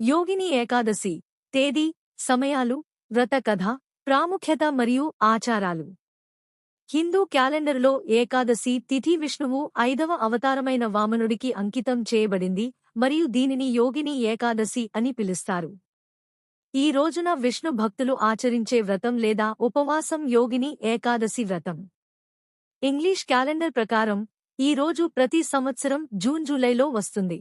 యోగిని ఏకాదశి తేదీ సమయాలు వ్రత కథ ప్రాముఖ్యత మరియు ఆచారాలు. హిందూ క్యాలెండర్లో ఏకాదశి తిథి విష్ణువు ఐదవ అవతారమైన వామనుడికి అంకితం చేయబడింది మరియు దీనిని యోగిని ఏకాదశి అని పిలుస్తారు. ఈ రోజున విష్ణు భక్తులు ఆచరించే వ్రతం లేదా ఉపవాసం యోగిని ఏకాదశి వ్రతం. ఇంగ్లీష్ క్యాలెండర్ ప్రకారం ఈ రోజు ప్రతి సంవత్సరం జూన్ జూలైలో వస్తుంది.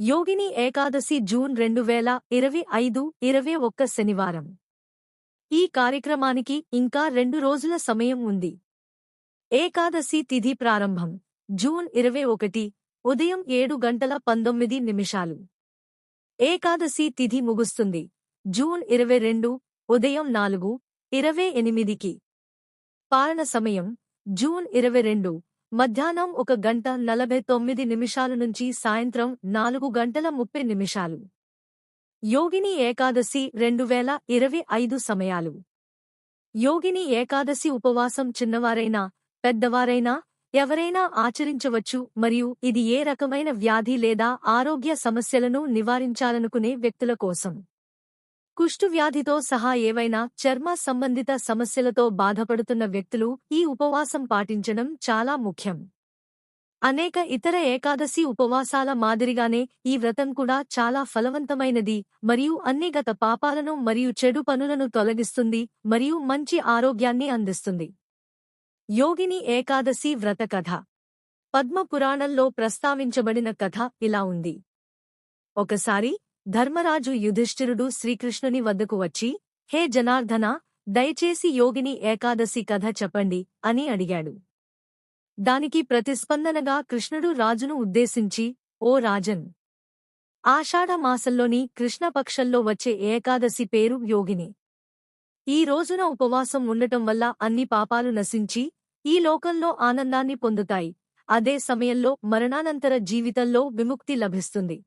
యోగిని ఏకాదశి జూన్ రెండు వేల ఇరవై ఐదు ఇరవై ఒక్క శనివారం. ఈ కార్యక్రమానికి ఇంకా రెండు రోజుల సమయం ఉంది. ఏకాదశి తిథి ప్రారంభం జూన్ ఇరవై ఒకటి ఉదయం ఏడు గంటల పంతొమ్మిది నిమిషాలు. ఏకాదశి తిథి ముగుస్తుంది జూన్ ఇరవై రెండు ఉదయం నాలుగు ఇరవై ఎనిమిదికి. పాలన సమయం జూన్ ఇరవై రెండు మధ్యాహ్నం ఒక గంట నలభై తొమ్మిది నిమిషాల నుంచి సాయంత్రం నాలుగు గంటల ముప్పై నిమిషాలు. యోగిని ఏకాదశి రెండు వేల ఇరవై ఐదు సమయాలు. యోగిని ఏకాదశి ఉపవాసం చిన్నవారైనా పెద్దవారైనా ఎవరైనా ఆచరించవచ్చు మరియు ఇది ఏ రకమైన వ్యాధి లేదా ఆరోగ్య సమస్యలను నివారించాలనుకునే వ్యక్తుల కోసం. కుష్ఠువ్యాధితో సహా ఏవైనా చర్మ సంబంధిత సమస్యలతో బాధపడుతున్న వ్యక్తులు ఈ ఉపవాసం పాటించడం చాలా ముఖ్యం. అనేక ఇతర ఏకాదశి ఉపవాసాల మాదిరిగానే ఈ వ్రతం కూడా చాలా ఫలవంతమైనది మరియు అన్ని గత పాపాలను మరియు చెడు పనులను తొలగిస్తుంది మరియు మంచి ఆరోగ్యాన్ని అందిస్తుంది. యోగిని ఏకాదశి వ్రత కథ. పద్మపురాణంలో ప్రస్తావించబడిన కథ ఇలా ఉంది. ఒకసారి ధర్మరాజు యుధిష్ఠిరుడు శ్రీకృష్ణుని వద్దకు వచ్చి హే జనార్దన దయచేసి యోగిని ఏకాదశి కథ చెప్పండి అని అడిగాడు. దానికి ప్రతిస్పందనగా కృష్ణుడు రాజును ఉద్దేశించి ఓ రాజన్ ఆషాఢమాసంలోని కృష్ణపక్షంలో వచ్చే ఏకాదశి పేరు యోగిని. ఈ రోజున ఉపవాసం ఉండటం వల్ల అన్ని పాపాలు నశించి ఈ లోకంలో ఆనందాన్ని పొందుతాయి. అదే సమయంలో మరణానంతర జీవితంలో విముక్తి లభిస్తుంది.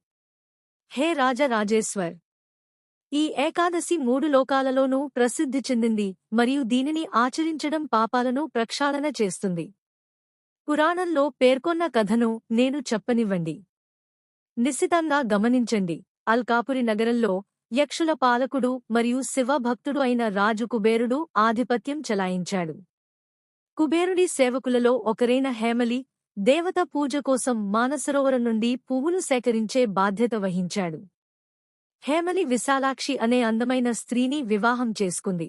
హే రాజరాజేశ్వర్ ఈ ఏకాదశి మూడు లోకాలలోనూ ప్రసిద్ధి చెందింది మరియు దీనిని ఆచరించడం పాపాలను ప్రక్షాళన చేస్తుంది. పురాణంలో పేర్కొన్న కథను నేను చెప్పనివ్వండి. నిశితంగా గమనించండి. అల్కాపురి నగరంలో యక్షుల పాలకుడు మరియు శివభక్తుడు అయిన రాజు కుబేరుడు ఆధిపత్యం చెలాయించాడు. కుబేరుడి సేవకులలో ఒకరైన హేమలి దేవత పూజ కోసం మానసరోవరం నుండి పువ్వులు సేకరించే బాధ్యత వహించాడు. హేమలి విశాలాక్షి అనే అందమైన స్త్రీని వివాహం చేసుకుంది.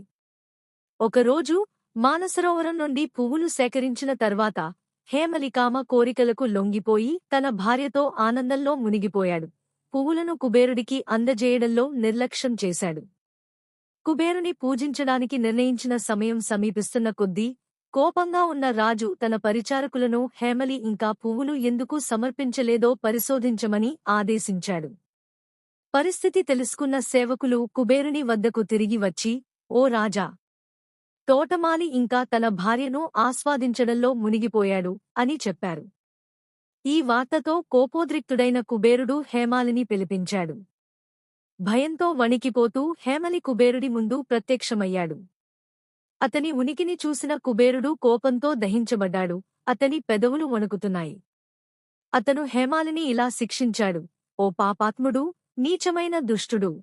ఒకరోజు మానసరోవరం నుండి పువ్వులు సేకరించిన తర్వాత హేమలికామ కోరికలకు లొంగిపోయి తన భార్యతో ఆనందంలో మునిగిపోయాడు. పువ్వులను కుబేరుడికి అందజేయడంలో నిర్లక్ష్యం చేశాడు. కుబేరుని పూజించడానికి నిర్ణయించిన సమయం సమీపిస్తున్న కొద్దీ కోపంగా ఉన్న రాజు తన పరిచారకులను హేమలి ఇంకా పువ్వులు ఎందుకు సమర్పించలేదో పరిశోధించమని ఆదేశించాడు. పరిస్థితి తెలుసుకున్న సేవకులు కుబేరుని వద్దకు తిరిగి వచ్చి ఓ రాజా! తోటమాలి ఇంకా తన భార్యను ఆస్వాదించడంలో మునిగిపోయాడు అని చెప్పారు. ఈ వార్తతో కోపోద్రిక్తుడైన కుబేరుడు హేమాలిని పిలిపించాడు. భయంతో వణికిపోతూ హేమలి కుబేరుడి ముందు ప్రత్యక్షమయ్యాడు. అతని ఉనికిని చూసిన కుబేరుడు కోపంతో దహించబడ్డాడు. అతని పెదవులు వణుకుతున్నాయి. అతను హేమాలిని ఇలా శిక్షించాడు. ఓ పాపాత్ముడు నీచమైన దుష్టుడు.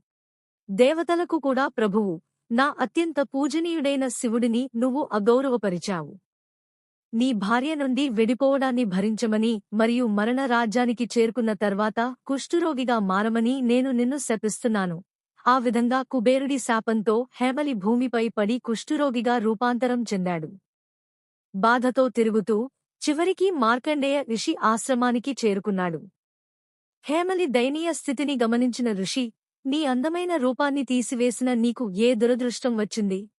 దేవతలకు కూడా ప్రభువు. నా అత్యంత పూజనీయుడైన శివుడిని నువ్వు అగౌరవపరిచావు. నీ భార్య నుండి విడిపోవడాన్ని భరించమని మరియు మరణ రాజ్యానికి చేరుకున్న తర్వాత కుష్ఠురోగిగా మారమని నేను నిన్ను శపిస్తున్నాను. ఆ విధంగా కుబేరుడి శాపంతో హేమలి భూమిపై పడి కుష్ఠురోగిగా రూపాంతరం చెందాడు. బాధతో తిరుగుతూ చివరికి మార్కండేయ ఋషి ఆశ్రమానికి చేరుకున్నాడు. హేమలి దయనీయ స్థితిని గమనించిన ఋషి నీ అందమైన రూపాన్ని తీసివేసిన నీకు ఏ దురదృష్టం వచ్చింది?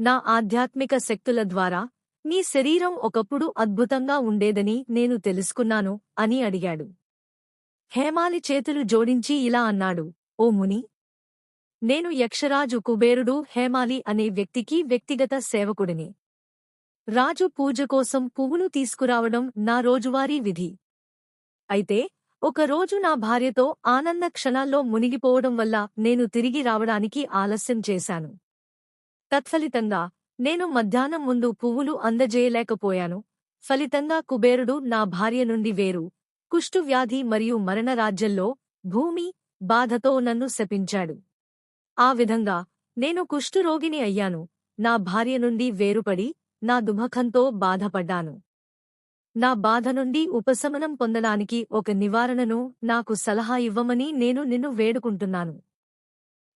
నా ఆధ్యాత్మిక శక్తుల ద్వారా నీ శరీరం ఒకప్పుడు అద్భుతంగా ఉండేదని నేను తెలుసుకున్నాను అని అడిగాడు. హేమాలి చేతులు జోడించి ఇలా అన్నాడు ఓ ముని నేను యక్షరాజు కుబేరుడు హేమాలి అనే వ్యక్తికి వ్యక్తిగత సేవకుడిని. రాజు పూజ కోసం పువ్వులు తీసుకురావడం నా రోజువారీ విధి. అయితే ఒకరోజు నా భార్యతో ఆనంద క్షణాల్లో మునిగిపోవడం వల్ల నేను తిరిగి రావడానికి ఆలస్యం చేశాను. తత్ఫలితంగా నేను మధ్యాహ్నం ముందు పువ్వులు అందజేయలేకపోయాను. ఫలితంగా కుబేరుడు నా భార్య నుండి వేరు కుష్ఠువ్యాధి మరియు మరణరాజ్యంలో భూమి బాధతో నన్ను శపించాడు. ఆ విధంగా నేను కుష్ఠురోగిని అయ్యాను. నా భార్య నుండి వేరుపడి నా దుమఖంతో బాధపడ్డాను. నా బాధ నుండి ఉపశమనం పొందడానికి ఒక నివారణను నాకు సలహా ఇవ్వమని నేను నిన్ను వేడుకుంటున్నాను.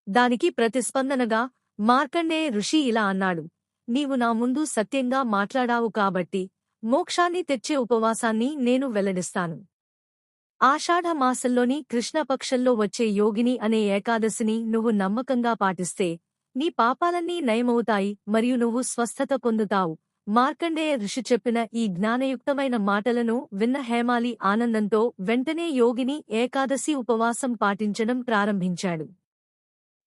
దానికి ప్రతిస్పందనగా మార్కండే ఋషి ఇలా అన్నాడు. నీవు నా ముందు సత్యంగా మాట్లాడావు కాబట్టి మోక్షాన్ని తెచ్చే ఉపవాసాన్ని నేను వెల్లడిస్తాను. ఆషాఢ మాసంలోని కృష్ణపక్షంలో వచ్చే యోగిని అనే ఏకాదశిని నువ్వు నమ్మకంగా పాటిస్తే నీ పాపాలన్నీ నయమవుతాయి మరియు నువ్వు స్వస్థత పొందుతావు. మార్కండేయ ఋషి చెప్పిన ఈ జ్ఞానయుక్తమైన మాటలను విన్న హేమాలి ఆనందంతో వెంటనే యోగిని ఏకాదశి ఉపవాసం పాటించడం ప్రారంభించాడు.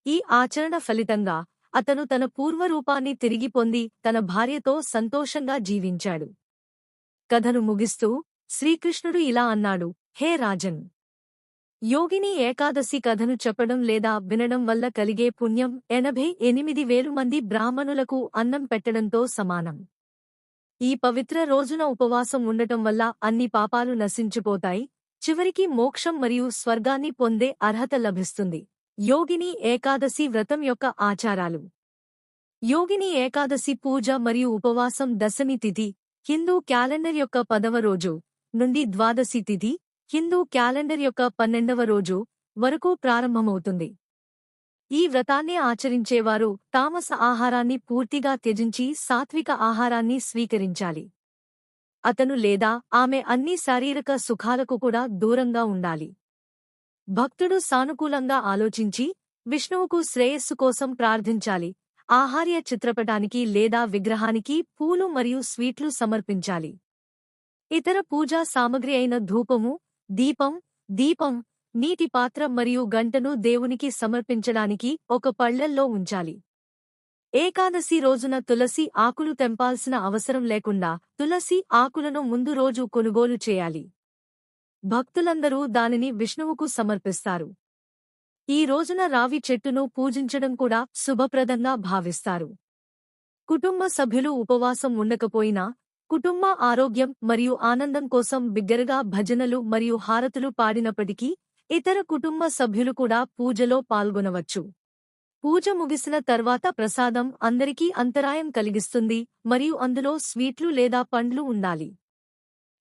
ఈ ఆచరణ ఫలితంగా అతను తన పూర్వరూపాన్ని తిరిగి పొంది తన భార్యతో సంతోషంగా జీవించాడు. కథను ముగిస్తూ శ్రీకృష్ణుడు ఇలా అన్నాడు హే రాజన్! యోగిని ఏకాదశి కథను చెప్పడం లేదా వినడం వల్ల కలిగే పుణ్యం ఎనభై ఎనిమిది వేలు మంది బ్రాహ్మణులకు అన్నం పెట్టడంతో సమానం. ఈ పవిత్ర రోజున ఉపవాసం ఉండటం వల్ల అన్ని పాపాలు నశించిపోతాయి చివరికి మోక్షం మరియు స్వర్గాన్ని పొందే అర్హత లభిస్తుంది. యోగిని ఏకాదశి వ్రతం యొక్క ఆచారాలు. యోగిని ఏకాదశి పూజ మరియు ఉపవాసం దశమి తిథి హిందూ క్యాలెండర్ యొక్క పదవ రోజు నుండి ద్వాదశి తిథి హిందూ క్యాలెండర్ యొక్క పన్నెండవ రోజు వరకు ప్రారంభమవుతుంది. ఈ వ్రతాన్ని ఆచరించేవారు తామస ఆహారాన్ని పూర్తిగా త్యజించి సాత్విక ఆహారాన్ని స్వీకరించాలి. అతను లేదా ఆమె అన్ని శారీరక సుఖాలకు కూడా దూరంగా ఉండాలి. భక్తుడు సానుకూలంగా ఆలోచించి విష్ణువుకు శ్రేయస్సు కోసం ప్రార్థించాలి. ఆహార్య చిత్రపటానికి లేదా విగ్రహానికి పూలు మరియు స్వీట్లు సమర్పించాలి. ఇతర పూజా సామగ్రి అయిన ధూపము దీపం దీపం నీటి పాత్ర మరియు గంటను దేవునికి సమర్పించడానికి ఒక పళ్ళల్లో ఉంచాలి. ఏకాదశి రోజున తులసి ఆకులు తెంపాల్సిన అవసరం లేకుండా తులసి ఆకులను ముందు రోజు కొనుగోలు చేయాలి. భక్తులందరూ దానిని విష్ణువుకు సమర్పిస్తారు. ఈ రోజున రావి చెట్టును పూజించడం కూడా శుభప్రదంగా భావిస్తారు. కుటుంబ సభ్యులు ఉపవాసం ఉండకపోయినా కుటుంబ ఆరోగ్యం మరియు ఆనందం కోసం బిగ్గరగా భజనలు మరియు హారతులు పాడినప్పటికీ ఇతర కుటుంబ సభ్యులు కూడా పూజలో పాల్గొనవచ్చు. పూజ ముగిసిన తర్వాత ప్రసాదం అందరికీ అంతరాయం కలిగిస్తుంది మరియు అందులో స్వీట్లు లేదా పండ్లు ఉండాలి.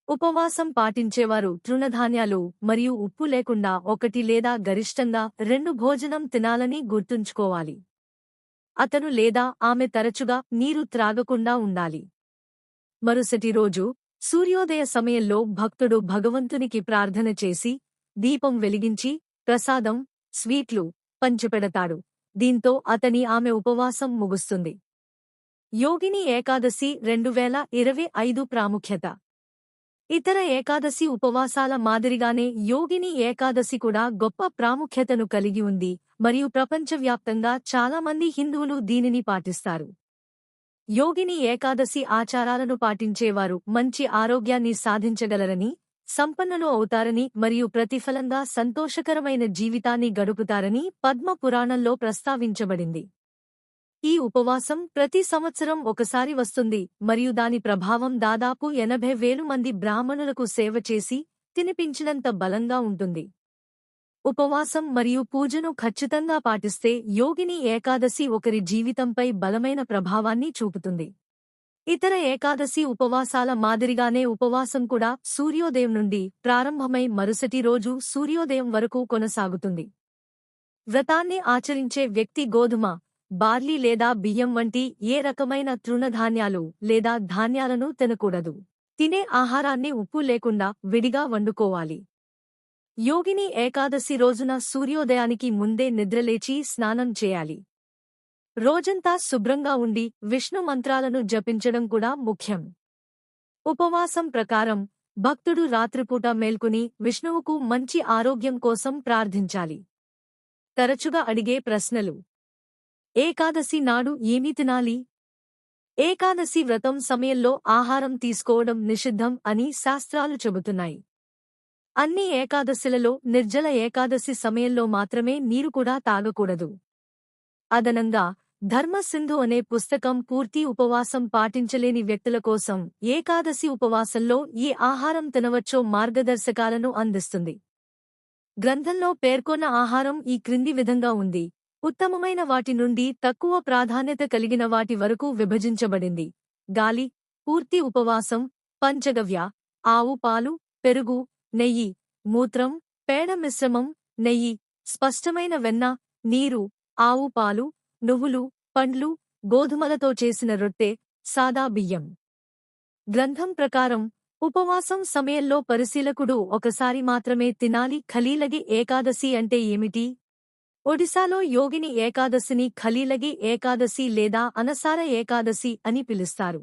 ఉపవాసం పాటించేవారు తృణధాన్యాలు మరియు ఉప్పు లేకుండా ఒకటి లేదా గరిష్టంగా రెండు భోజనం తినాలని గుర్తుంచుకోవాలి. అతను లేదా ఆమె తరచుగా నీరు త్రాగకుండా ఉండాలి. మరుసటి రోజు సూర్యోదయ సమయంలో భక్తుడు భగవంతునికి ప్రార్థన చేసి దీపం వెలిగించి ప్రసాదం స్వీట్లు పంచిపెడతాడు. దీంతో అతని ఆమె ఉపవాసం ముగుస్తుంది. యోగిని ఏకాదశి రెండు వేల ఇరవై ఐదు ప్రాముఖ్యత. ఇతర ఏకాదశి ఉపవాసాల మాదిరిగానే యోగిని ఏకాదశి కూడా గొప్ప ప్రాముఖ్యతను కలిగి ఉంది. మరియు ప్రపంచవ్యాప్తంగా చాలామంది హిందువులు దీనిని పాటిస్తారు. యోగిని ఏకాదశి ఆచారాలను పాటించేవారు మంచి ఆరోగ్యాన్ని సాధించగలరని సంపన్నులు అవుతారని మరియు ప్రతిఫలంగా సంతోషకరమైన జీవితాన్ని గడుపుతారని పద్మ పురాణంలో ప్రస్తావించబడింది. ఈ ఉపవాసం ప్రతి సంవత్సరం ఒకసారి వస్తుంది మరియు దాని ప్రభావం దాదాపు ఎనభై వేలు మంది బ్రాహ్మణులకు సేవ చేసి తినిపించినంత బలంగా ఉంటుంది. ఉపవాసం మరియు పూజను ఖచ్చితంగా పాటిస్తే యోగిని ఏకాదశి ఒకరి జీవితంపై బలమైన ప్రభావాన్ని చూపుతుంది. ఇతర ఏకాదశి ఉపవాసాల మాదిరిగానే ఉపవాసం కూడా సూర్యోదయం నుండి ప్రారంభమై మరుసటి రోజు సూర్యోదయం వరకు కొనసాగుతుంది. వ్రతాన్ని ఆచరించే వ్యక్తి గోధుమ బార్లీ లేదా బియ్యం వంటి ఏ రకమైన తృణధాన్యాలు లేదా ధాన్యాలను తినకూడదు. తినే ఆహారాన్ని ఉప్పు లేకుండా విడిగా వండుకోవాలి. యోగిని ఏకాదశి రోజున సూర్యోదయానికి ముందే నిద్రలేచి స్నానం చేయాలి. రోజంతా శుభ్రంగా ఉండి విష్ణు మంత్రాలను జపించడం కూడా ముఖ్యం. ఉపవాసం ప్రకారం భక్తుడు రాత్రిపూట మేల్కుని విష్ణువుకు మంచి ఆరోగ్యం కోసం ప్రార్థించాలి. తరచుగా అడిగే ప్రశ్నలు. ఏకాదశి నాడు ఏమి తినాలి? ఏకాదశి వ్రతం సమయంలో ఆహారం తీసుకోవడం నిషిద్ధం అని శాస్త్రాలు చెబుతున్నాయి. అన్ని ఏకాదశిలలో నిర్జల ఏకాదశి సమయంలో మాత్రమే నీరు కూడా తాగకూడదు. అదనంగా ధర్మసింధు అనే పుస్తకం పూర్తి ఉపవాసం పాటించలేని వ్యక్తుల కోసం ఏకాదశి ఉపవాసంలో ఏ ఆహారం తినవచ్చో మార్గదర్శకాలను అందిస్తుంది. గ్రంథంలో పేర్కొన్న ఆహారం ఈ క్రింది విధంగా ఉంది. ఉత్తమమైన వాటి నుండి తక్కువ ప్రాధాన్యత కలిగిన వాటి వరకు విభజించబడింది. గాలి పూర్తి ఉపవాసం పంచగవ్య ఆవు పాలు పెరుగు నెయ్యి మూత్రం పేడ మిశ్రమం నెయ్యి స్పష్టమైన వెన్న నీరు ఆవు పాలు నువ్వులు పండ్లు గోధుమలతో చేసిన రొట్టె సాదా బియ్యం. గ్రంథం ప్రకారం ఉపవాసం సమయంలో పరిశీలకుడు ఒకసారి మాత్రమే తినాలి ఖలీలగి ఏకాదశి అంటే ఏమిటి? ఒడిశాలో యోగిని ఏకాదశిని ఖలీలగి ఏకాదశి లేదా అనసార ఏకాదశి అని పిలుస్తారు.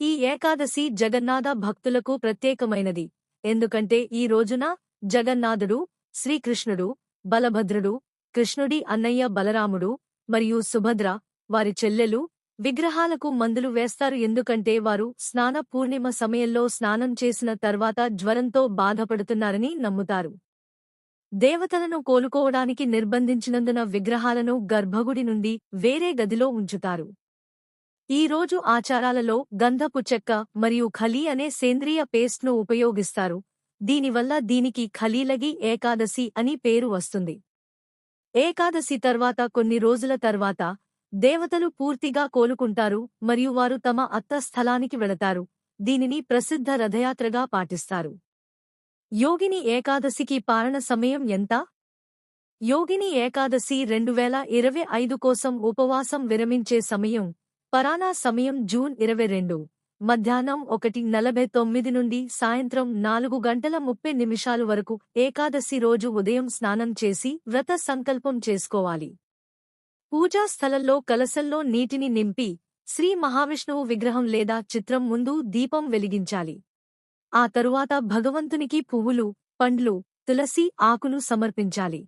ఈ ఏకాదశి జగన్నాథ భక్తులకు ప్రత్యేకమైనది. ఎందుకంటే ఈ రోజున జగన్నాథుడు శ్రీకృష్ణుడు బలభద్రుడు కృష్ణుడి అన్నయ్య బలరాముడు మరియు సుభద్ర వారి చెల్లెలు విగ్రహాలకు మందులు వేస్తారు. ఎందుకంటే వారు స్నాన పూర్ణిమ సమయంలో స్నానం చేసిన తర్వాత జ్వరంతో బాధపడుతున్నారని నమ్ముతారు. దేవతలను కోలుకోవడానికి నిర్బంధించినందున విగ్రహాలను గర్భగుడి నుండి వేరే గదిలో ఉంచుతారు. ఈ రోజు ఆచారాలలో గంధపు చెక్క మరియు ఖలీ అనే సేంద్రియ పేస్ట్ను ఉపయోగిస్తారు. దీనివల్ల దీనికి ఖలీలగి ఏకాదశి అని పేరు వస్తుంది. ఏకాదశి తర్వాత కొన్ని రోజుల తర్వాత దేవతలు పూర్తిగా కోలుకుంటారు మరియు వారు తమ అత్త స్థలానికి వెళతారు. దీనిని ప్రసిద్ధ రథయాత్రగా పాటిస్తారు. యోగిని ఏకాదశికి పారణ సమయం ఎంత? యోగిని ఏకాదశి రెండు వేల ఇరవై ఐదు కోసం ఉపవాసం విరమించే సమయం పరానా సమయం జూన్ ఇరవై రెండు మధ్యాహ్నం ఒకటి నలభై తొమ్మిది నుండి సాయంత్రం నాలుగు గంటల ముప్పై నిమిషాలు వరకు ఏకాదశి రోజు ఉదయం స్నానం చేసి వ్రత సంకల్పం చేసుకోవాలి. పూజా స్థలంలో కలసల్లో నీటిని నింపి శ్రీ మహావిష్ణువు విగ్రహం లేదా చిత్రం ముందు దీపం వెలిగించాలి. ఆ తరువాత భగవంతునికి పువ్వులు పండ్లు తులసి ఆకులు సమర్పించాలి.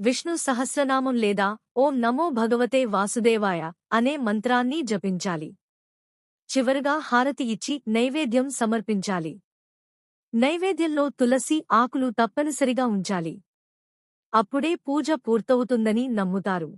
విష్ణు సహస్రనామం లేదా ఓం నమో భగవతే వాసుదేవాయ అనే మంత్రాన్ని జపించాలి. చివరగా హారతి ఇచ్చి నైవేద్యం సమర్పించాలి. నైవేద్యంలో తులసి ఆకులు తప్పనిసరిగా ఉంచాలి. అప్పుడే పూజ పూర్తవుతుందని నమ్ముతారు.